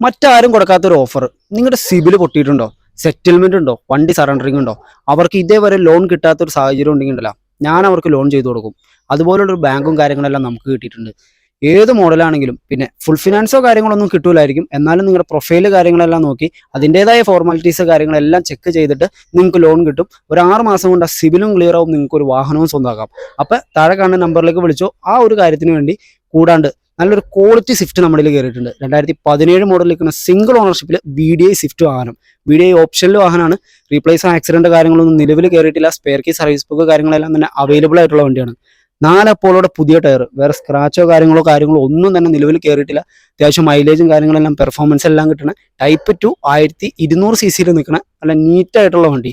മറ്റാരും കൊടുക്കാത്തൊരു ഓഫർ നിങ്ങളുടെ സിബിൽ പൊട്ടിയിട്ടുണ്ടോ? സെറ്റിൽമെന്റ് ഉണ്ടോ? വണ്ടി സറണ്ടറിങ് ഉണ്ടോ? അവർക്ക് ഇതേവരെ ലോൺ കിട്ടാത്തൊരു സാഹചര്യം ഉണ്ടെങ്കിൽ ഉണ്ടല്ലോ ഞാൻ അവർക്ക് ലോൺ ചെയ്തു കൊടുക്കും. അതുപോലുള്ളൊരു ബാങ്കും കാര്യങ്ങളെല്ലാം നമുക്ക് കിട്ടിയിട്ടുണ്ട്. ഏത് മോഡലാണെങ്കിലും പിന്നെ ഫുൾ ഫിനാൻസോ കാര്യങ്ങളൊന്നും കിട്ടൂലായിരിക്കും. എന്നാലും നിങ്ങളുടെ പ്രൊഫൈൽ കാര്യങ്ങളെല്ലാം നോക്കി അതിന്റെതായ ഫോർമാലിറ്റീസ് കാര്യങ്ങളെല്ലാം ചെക്ക് ചെയ്തിട്ട് നിങ്ങൾക്ക് ലോൺ കിട്ടും. ഒരു ആറ് മാസം കൊണ്ട് ആ സിബിലും ക്ലിയർ ആവും നിങ്ങൾക്ക് ഒരു വാഹനവും സ്വന്തമാക്കാം. അപ്പം താഴെ കാണുന്ന നമ്പറിലേക്ക് വിളിച്ചോ. ആ ഒരു കാര്യത്തിന് വേണ്ടി കൂടാണ്ട് നല്ലൊരു ക്വാളിറ്റി സ്വിഫ്റ്റ് നമ്മുടെ കയറിയിട്ടുണ്ട്. രണ്ടായിരത്തി പതിനേഴ് മോഡലിൽ നിൽക്കുന്ന സിംഗിൾ ഓണർഷിപ്പിൽ ബി ഡി ഐ സ്വിഫ്റ്റ് വാഹനം. ബി ഡി ഐ ഓപ്ഷനിൽ വാഹനമാണ്. റീപ്ലേസ് ആക്സിഡന്റ് കാര്യങ്ങളൊന്നും നിലവിൽ കയറിയിട്ടില്ല. സ്പെയർ കീ സർവീസ് ബുക്ക് കാര്യങ്ങളെല്ലാം തന്നെ അവൈലബിൾ ആയിട്ടുള്ള വണ്ടിയാണ്. നാലപ്പോളോടെ പുതിയ ടയർ വേറെ സ്ക്രാച്ചോ കാര്യങ്ങളോ കാര്യങ്ങളോ ഒന്നും തന്നെ നിലവിൽ കയറിയിട്ടില്ല. അത്യാവശ്യം മൈലേജും കാര്യങ്ങളെല്ലാം പെർഫോമൻസ് എല്ലാം കിട്ടണ ടൈപ്പ് ടു ആയിരത്തി ഇരുന്നൂറ് സി സിയിൽ നിൽക്കണ നല്ല നീറ്റായിട്ടുള്ള വണ്ടി.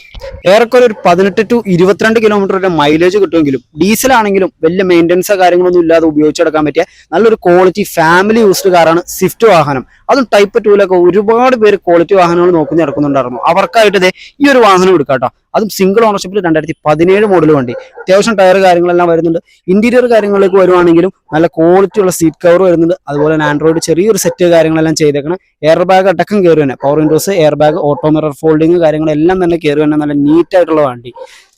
ഏറെക്കുറെ ഒരു പതിനെട്ട് ടു ഇരുപത്തിരണ്ട് കിലോമീറ്റർ വരെ മൈലേജ് കിട്ടുമെങ്കിലും ഡീസൽ ആണെങ്കിലും വലിയ മെയിന്റനൻസോ കാര്യങ്ങളൊന്നും ഇല്ലാതെ ഉപയോഗിച്ചെടുക്കാൻ പറ്റിയ നല്ലൊരു ക്വാളിറ്റി ഫാമിലി യൂസ്ഡ് കാറാണ് സ്വിഫ്റ്റ് വാഹനം. അതും ടൈപ്പ് ടൂലൊക്കെ ഒരുപാട് പേര് ക്വാളിറ്റി വാഹനങ്ങൾ നോക്കുന്ന നടക്കുന്നുണ്ടായിരുന്നു. അവർക്കായിട്ട് ദേ ഈ ഒരു വാഹനം എടുക്കാം അതും സിംഗിൾ ഓണർഷിപ്പിൽ രണ്ടായിരത്തി പതിനേഴ് മോഡൽ വണ്ടി. അത്യാവശ്യം ടയർ കാര്യങ്ങളെല്ലാം വരുന്നുണ്ട്. ഇന്റീരിയർ കാര്യങ്ങളിലേക്ക് വരുവാണെങ്കിലും നല്ല ക്വാളിറ്റി ഉള്ള സീറ്റ് കവർ വരുന്നുണ്ട്. അതുപോലെ തന്നെ ആൻഡ്രോയിഡ് ചെറിയൊരു സെറ്റ് കാര്യങ്ങളെല്ലാം ചെയ്തേക്കണം. എയർ ബാഗ് അടക്കം കയറി തന്നെ power windows air bag auto mirror folding കാര്യങ്ങളെല്ലാം തന്നെ കയറി തന്നെ നല്ല നീറ്റ് ആയിട്ടുള്ള വണ്ടി.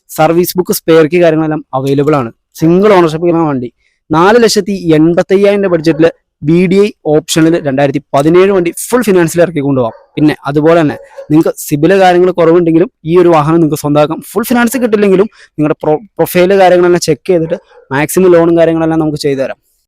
സർവീസ് ബുക്ക് സ്പെയർക്ക് കാര്യങ്ങളെല്ലാം അവൈലബിൾ ആണ്. സിംഗിൾ ഓണർഷിപ്പ് വണ്ടി. നാല് ലക്ഷത്തി എൺപത്തി അയ്യായിരം ബഡ്ജറ്റിൽ ബി ഡി ഐ ഓപ്ഷനിൽ രണ്ടായിരത്തി പതിനേഴ് വണ്ടി ഫുൾ ഫിനാൻസിൽ ഇറക്കി കൊണ്ടുപോകാം പിന്നെ അതുപോലെ തന്നെ നിങ്ങൾക്ക് സിബിൽ കാര്യങ്ങൾ കുറവുണ്ടെങ്കിലും ഈ ഒരു വാഹനം നിങ്ങൾക്ക് സ്വന്തമാക്കാം. ഫുൾ ഫിനാൻസ് കിട്ടില്ലെങ്കിലും നിങ്ങളുടെ പ്രൊ പ്രൊഫൈൽ കാര്യങ്ങളെല്ലാം ചെക്ക് ചെയ്തിട്ട് മാക്സിമം ലോണും കാര്യങ്ങളെല്ലാം നമുക്ക് ചെയ്തു തരാം